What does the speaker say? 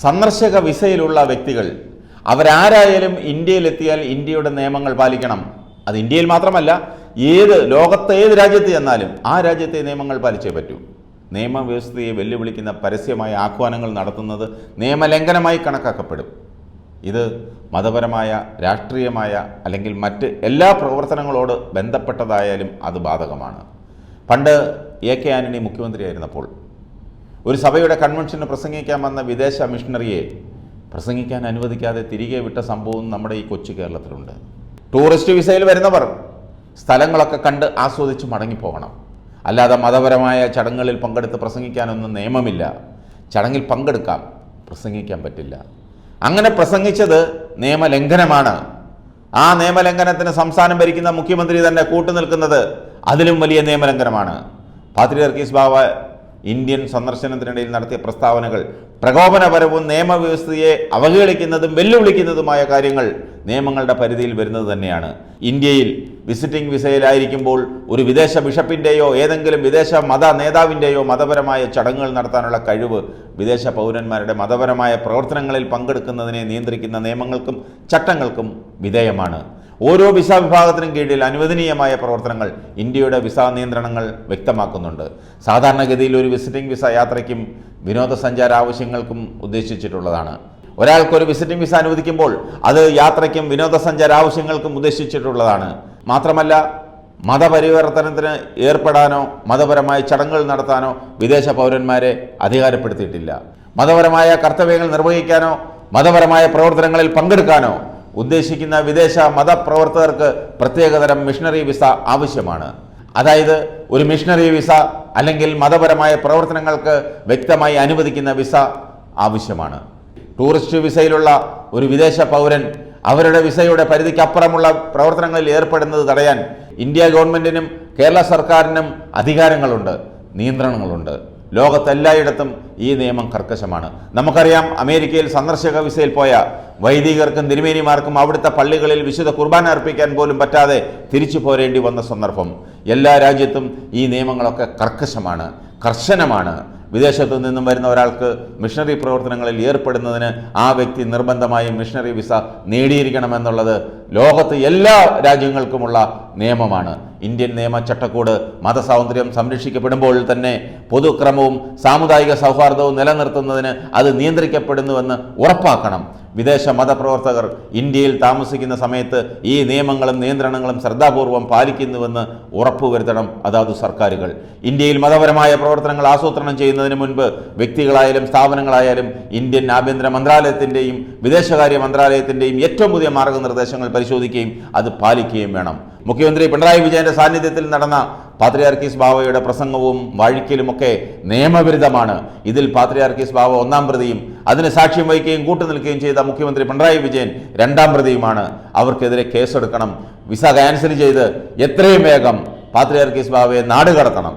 സന്ദർശക വിസയിലുള്ള വ്യക്തികൾ അവരാരായാലും ഇന്ത്യയിലെത്തിയാൽ ഇന്ത്യയുടെ നിയമങ്ങൾ പാലിക്കണം. അത് ഇന്ത്യയിൽ മാത്രമല്ല ഏത് ലോകത്തെ ഏത് രാജ്യത്ത് ചെന്നാലും ആ രാജ്യത്തെ നിയമങ്ങൾ പാലിച്ചേ പറ്റൂ. നിയമവ്യവസ്ഥയെ വെല്ലുവിളിക്കുന്ന പരസ്യമായ ആഹ്വാനങ്ങൾ നടത്തുന്നത് നിയമലംഘനമായി കണക്കാക്കപ്പെടും. ഇത് മതപരമായ രാഷ്ട്രീയമായ അല്ലെങ്കിൽ മറ്റ് എല്ലാ പ്രവർത്തനങ്ങളോട് ബന്ധപ്പെട്ടതായാലും അത് ബാധകമാണ്. പണ്ട് എ കെ ആന്റണി മുഖ്യമന്ത്രിയായിരുന്നപ്പോൾ ഒരു സഭയുടെ കൺവെൻഷന് പ്രസംഗിക്കാൻ വന്ന വിദേശ മിഷണറിയെ പ്രസംഗിക്കാൻ അനുവദിക്കാതെ തിരികെ വിട്ട സംഭവം നമ്മുടെ ഈ കൊച്ചു കേരളത്തിലുണ്ട്. ടൂറിസ്റ്റ് വിസയിൽ വരുന്നവർ സ്ഥലങ്ങളൊക്കെ കണ്ട് ആസ്വദിച്ച് മടങ്ങിപ്പോകണം. അല്ലാതെ മതപരമായ ചടങ്ങുകളിൽ പങ്കെടുത്ത് പ്രസംഗിക്കാനൊന്നും നിയമമില്ല. ചടങ്ങിൽ പങ്കെടുക്കാം പ്രസംഗിക്കാൻ പറ്റില്ല. അങ്ങനെ പ്രസംഗിച്ചത് നിയമലംഘനമാണ്. ആ നിയമലംഘനത്തിന് സംസ്ഥാനം ഭരിക്കുന്ന മുഖ്യമന്ത്രി തന്നെ കൂട്ടുനിൽക്കുന്നത് അതിലും വലിയ നിയമലംഘനമാണ്. പാത്രിയർക്കീസ് ബാവ ഇന്ത്യൻ സന്ദർശനത്തിനിടയിൽ നടത്തിയ പ്രസ്താവനകൾ പ്രകോപനപരവും നിയമവ്യവസ്ഥയെ അവഹേളിക്കുന്നതും വെല്ലുവിളിക്കുന്നതുമായ കാര്യങ്ങൾ നിയമങ്ങളുടെ പരിധിയിൽ വരുന്നത് തന്നെയാണ്. ഇന്ത്യയിൽ വിസിറ്റിംഗ് വിസയിലായിരിക്കുമ്പോൾ ഒരു വിദേശ ബിഷപ്പിന്റെയോ ഏതെങ്കിലും വിദേശ മത നേതാവിന്റെയോ മതപരമായ ചടങ്ങുകൾ നടത്താനുള്ള കഴിവ് വിദേശ പൗരന്മാരുടെ മതപരമായ പ്രവർത്തനങ്ങളിൽ പങ്കെടുക്കുന്നതിനെ നിയന്ത്രിക്കുന്ന നിയമങ്ങൾക്കും ചട്ടങ്ങൾക്കും വിധേയമാണ്. ഓരോ വിസ വിഭാഗത്തിനും കീഴിൽ അനുവദനീയമായ പ്രവർത്തനങ്ങൾ ഇന്ത്യയുടെ വിസ നിയന്ത്രണങ്ങൾ വ്യക്തമാക്കുന്നുണ്ട്. സാധാരണഗതിയിൽ ഒരു വിസിറ്റിംഗ് വിസ യാത്രയ്ക്കും വിനോദസഞ്ചാര ആവശ്യങ്ങൾക്കും ഉദ്ദേശിച്ചിട്ടുള്ളതാണ്. ഒരാൾക്കൊരു വിസിറ്റിംഗ് വിസ അനുവദിക്കുമ്പോൾ അത് യാത്രയ്ക്കും വിനോദസഞ്ചാര ആവശ്യങ്ങൾക്കും ഉദ്ദേശിച്ചിട്ടുള്ളതാണ്. മാത്രമല്ല മതപരിവർത്തനത്തിന് ഏർപ്പെടാനോ മതപരമായ ചടങ്ങുകൾ നടത്താനോ വിദേശ പൗരന്മാരെ അധികാരപ്പെടുത്തിയിട്ടില്ല. മതപരമായ കർത്തവ്യങ്ങൾ നിർവഹിക്കാനോ മതപരമായ പ്രവർത്തനങ്ങളിൽ പങ്കെടുക്കാനോ ഉദ്ദേശിക്കുന്ന വിദേശ മതപ്രവർത്തകർക്ക് പ്രത്യേകതരം മിഷണറി വിസ ആവശ്യമാണ്. അതായത് ഒരു മിഷണറി വിസ അല്ലെങ്കിൽ മതപരമായ പ്രവർത്തനങ്ങൾക്ക് വ്യക്തമായി അനുവദിക്കുന്ന വിസ ആവശ്യമാണ്. ടൂറിസ്റ്റ് വിസയിലുള്ള ഒരു വിദേശ പൗരൻ അവരുടെ വിസയുടെ പരിധിക്കപ്പുറമുള്ള പ്രവർത്തനങ്ങളിൽ ഏർപ്പെടുന്നത് തടയാൻ ഇന്ത്യ ഗവൺമെന്റിനും കേരള സർക്കാരിനും അധികാരങ്ങളുണ്ട് നിയന്ത്രണങ്ങളുണ്ട്. ലോകത്തെല്ലായിടത്തും ഈ നിയമം കർക്കശമാണ്. നമുക്കറിയാം അമേരിക്കയിൽ സന്ദർശക വിസയിൽ പോയ വൈദികർക്കും തിരുമേനിമാർക്കും അവിടുത്തെ പള്ളികളിൽ വിശുദ്ധ കുർബാന അർപ്പിക്കാൻ പോലും പറ്റാതെ തിരിച്ചു പോരേണ്ടി വന്ന സന്ദർഭം. എല്ലാ രാജ്യത്തും ഈ നിയമങ്ങളൊക്കെ കർക്കശമാണ് കർശനമാണ്. വിദേശത്തു നിന്നും വരുന്ന ഒരാൾക്ക് മിഷണറി പ്രവർത്തനങ്ങളിൽ ഏർപ്പെടുന്നതിന് ആ വ്യക്തി നിർബന്ധമായും മിഷണറി വിസ നേടിയിരിക്കണമെന്നുള്ളത് ലോകത്ത് എല്ലാ രാജ്യങ്ങൾക്കുമുള്ള നിയമമാണ്. ഇന്ത്യൻ നിയമ ചട്ടക്കൂട് മതസ്വാതന്ത്ര്യം സംരക്ഷിക്കപ്പെടുമ്പോൾ തന്നെ പൊതുക്രമവും സാമുദായിക സൗഹാർദ്ദവും നിലനിർത്തുന്നതിന് അത് നിയന്ത്രിക്കപ്പെടുന്നുവെന്ന് ഉറപ്പാക്കണം. വിദേശ മതപ്രവർത്തകർ ഇന്ത്യയിൽ താമസിക്കുന്ന സമയത്ത് ഈ നിയമങ്ങളും നിയന്ത്രണങ്ങളും ശ്രദ്ധാപൂർവം പാലിക്കുന്നുവെന്ന് ഉറപ്പുവരുത്തണം അതാത് സർക്കാരുകൾ. ഇന്ത്യയിൽ മതപരമായ പ്രവർത്തനങ്ങൾ ആസൂത്രണം ചെയ്യുന്നതിന് മുൻപ് വ്യക്തികളായാലും സ്ഥാപനങ്ങളായാലും ഇന്ത്യൻ ആഭ്യന്തര മന്ത്രാലയത്തിന്റെയും വിദേശകാര്യ മന്ത്രാലയത്തിന്റെയും ഏറ്റവും പുതിയ മാർഗനിർദ്ദേശങ്ങൾ പരിശോധിക്കുകയും അത് പാലിക്കുകയും വേണം. മുഖ്യമന്ത്രി പിണറായി വിജയന്റെ സാന്നിധ്യത്തിൽ നടന്ന പാത്രിയാർക്കീസ് ബാവയുടെ പ്രസംഗവും വാഴിക്കലുമൊക്കെ നിയമവിരുദ്ധമാണ്. ഇതിൽ പാത്രിയാർക്കീസ് ബാവ ഒന്നാം പ്രതിയും അതിന് സാക്ഷ്യം വഹിക്കുകയും കൂട്ടുനിൽക്കുകയും ചെയ്ത മുഖ്യമന്ത്രി പിണറായി വിജയൻ രണ്ടാം പ്രതിയുമാണ്. അവർക്കെതിരെ കേസെടുക്കണം. വിസ ക്യാൻസൽ ചെയ്ത് എത്രയും വേഗം പാത്രിയാർക്കീസ് ബാവയെ നാട് കടത്തണം